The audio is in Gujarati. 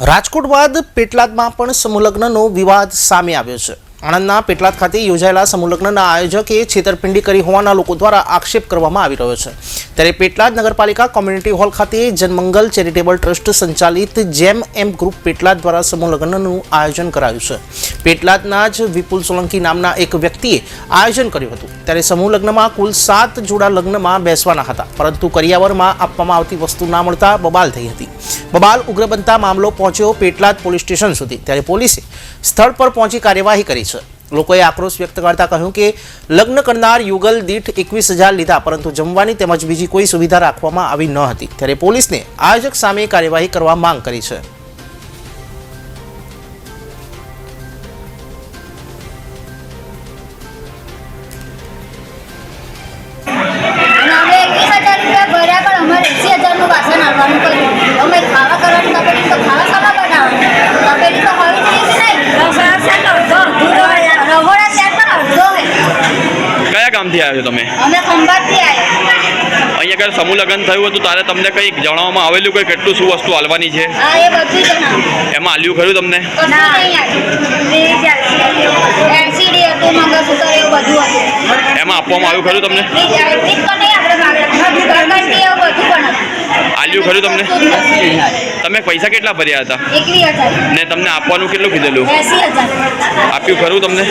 રાજકોટ બાદ પેટલાદમાં પણ સમૂહલગ્નનો વિવાદ સામે આવ્યો છે. આણંદના પેટલાદ ખાતે યોજાયેલા સમૂહલગ્નના આયોજકે છેતરપિંડી કરી હોવાના લોકો દ્વારા આક્ષેપ કરવામાં આવી રહ્યો છે. ત્યારે પેટલાદ નગરપાલિકા કોમ્યુનિટી હોલ ખાતે જનમંગલ ચેરિટેબલ ટ્રસ્ટ સંચાલિત જેમ એમ ગ્રુપ પેટલાદ દ્વારા સમૂહલગ્નનું આયોજન કરાયું છે. પેટલાદના જ વિપુલ સોલંકી નામના એક વ્યક્તિએ આયોજન કર્યું હતું. ત્યારે સમૂહ લગ્નમાં કુલ સાત જોડા લગ્નમાં બેસવાના હતા. પરંતુ કરિયાવરમાં આપવામાં આવતી વસ્તુ ના મળતા બબાલ થઈ હતી. બબાલ ઉગ્ર બનતા મામલો પહોંચ્યો પેટલાદ પોલીસ સ્ટેશન સુધી. ત્યારે પોલીસે સ્થળ પર પહોંચી કાર્યવાહી કરી છે. લોકોએ આક્રોશ વ્યક્ત કરતા કહ્યું કે, લગ્ન કરનાર યુગલ દીઠ એકવીસ હજાર લીધા, પરંતુ જમવાની તેમજ બીજી કોઈ સુવિધા રાખવામાં આવી ન હતી. ત્યારે પોલીસને આયોજક સામે કાર્યવાહી કરવા માંગ કરી છે. ગામથી આવ્યો તમે? અમે ખંભાતથી આવ્યા અહીંયા આગળ સમૂહ લગ્ન થયું હતું તારે તમને કંઈક જણાવવામાં આવેલું કે કેટલું શું વસ્તુ હાલવાની છે? હા એ બધું જણાવ્યું એમાં હાલ્યું ખરું તમને? એમાં આપવામાં આવ્યું ખરું તમને? આલ્યું ખરું તમને. તમે પૈસા કેટલા ભર્યા હતા? ને તમને આપવાનું કેટલું કીધેલું? આપ્યું ખરું તમને?